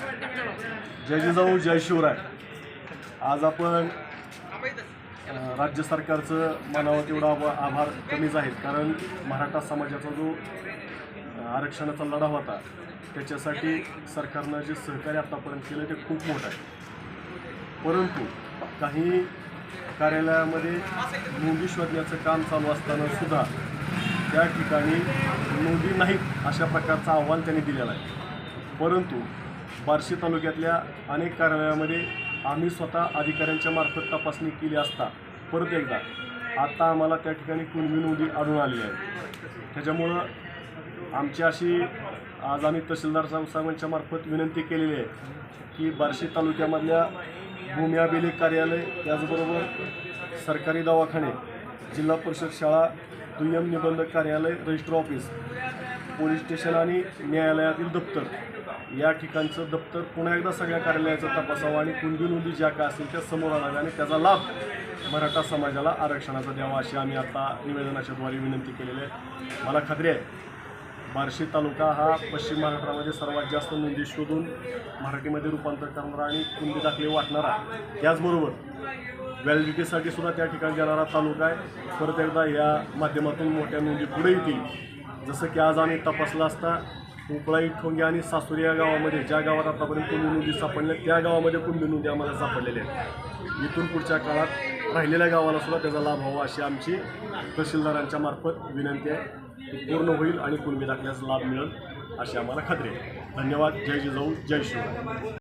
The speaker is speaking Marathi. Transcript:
जय जिजाऊ जय शिवराय. आज आपण राज्य सरकारचं मनावर तेवढा आभार कमीच आहेत. कारण मराठा समाजाचा जो आरक्षणाचा लढा होता त्याच्यासाठी सरकारनं जे सहकार्य आतापर्यंत केलं ते खूप मोठं आहे. परंतु काही कार्यालयामध्ये नोंदी शोधण्याचं काम चालू असताना सुद्धा त्या ठिकाणी नोंदी नाहीत अशा प्रकारचा अहवाल त्यांनी दिलेला आहे. परंतु बार्शी तालुक्यातल्या अनेक कार्यालयामध्ये आम्ही स्वतः अधिकाऱ्यांच्या मार्फत तपासणी केली असता परत एकदा आता आम्हाला त्या ठिकाणी कुणबी नोंदी आढळून आली आहे. त्याच्यामुळं आमची अशी आज आम्ही तहसीलदार साहेबांच्या मार्फत विनंती केलेली आहे की बार्शी तालुक्यामधल्या भूमी अभिलेख कार्यालय त्याचबरोबर सरकारी दवाखाने जिल्हा परिषद शाळा दुय्यम निबंधक कार्यालय रजिस्टर ऑफिस पोलीस स्टेशन आणि न्यायालयातील दप्तर या ठिकाणचं दप्तर पुन्हा एकदा सगळ्या कार्यालयाचं तपासावं आणि कुणबी नोंदी ज्या काय असतील त्या समोर आणाव्या आणि त्याचा लाभ मराठा समाजाला आरक्षणाचा द्यावा अशी आम्ही आता निवेदनाच्याद्वारे विनंती केलेली आहे. मला खात्री आहे बार्शी तालुका हा पश्चिम महाराष्ट्रामध्ये सर्वात जास्त नोंदी शोधून मराठीमध्ये रूपांतर करणारा आणि कुंडी दाखले वाटणारा. त्याचबरोबर व्हॅलिडिटीसाठी सुद्धा त्या ठिकाणी जाणारा तालुका आहे. परत एकदा या माध्यमातून मोठ्या नोंदी पुढे येतील. जसं की आज आम्ही तपासला असता उपळाई ठोंग्या आणि सासुरी या गावामध्ये ज्या गावात आतापर्यंत कुंभी नोंदी सापडल्या त्या गावामध्ये कुंभी नोंदी आम्हाला सापडलेल्या आहेत? इथून पुढच्या काळात राहिलेल्या गावाला सुद्धा त्याचा लाभ व्हावा अशी आमची तहसीलदारांच्या मार्फत विनंती आहे. ती पूर्ण होईल आणि कुणबी दाखल्याचा लाभ मिळेल अशी आम्हाला खात्री आहे. धन्यवाद. जय जिजाऊ. जय शिवराय.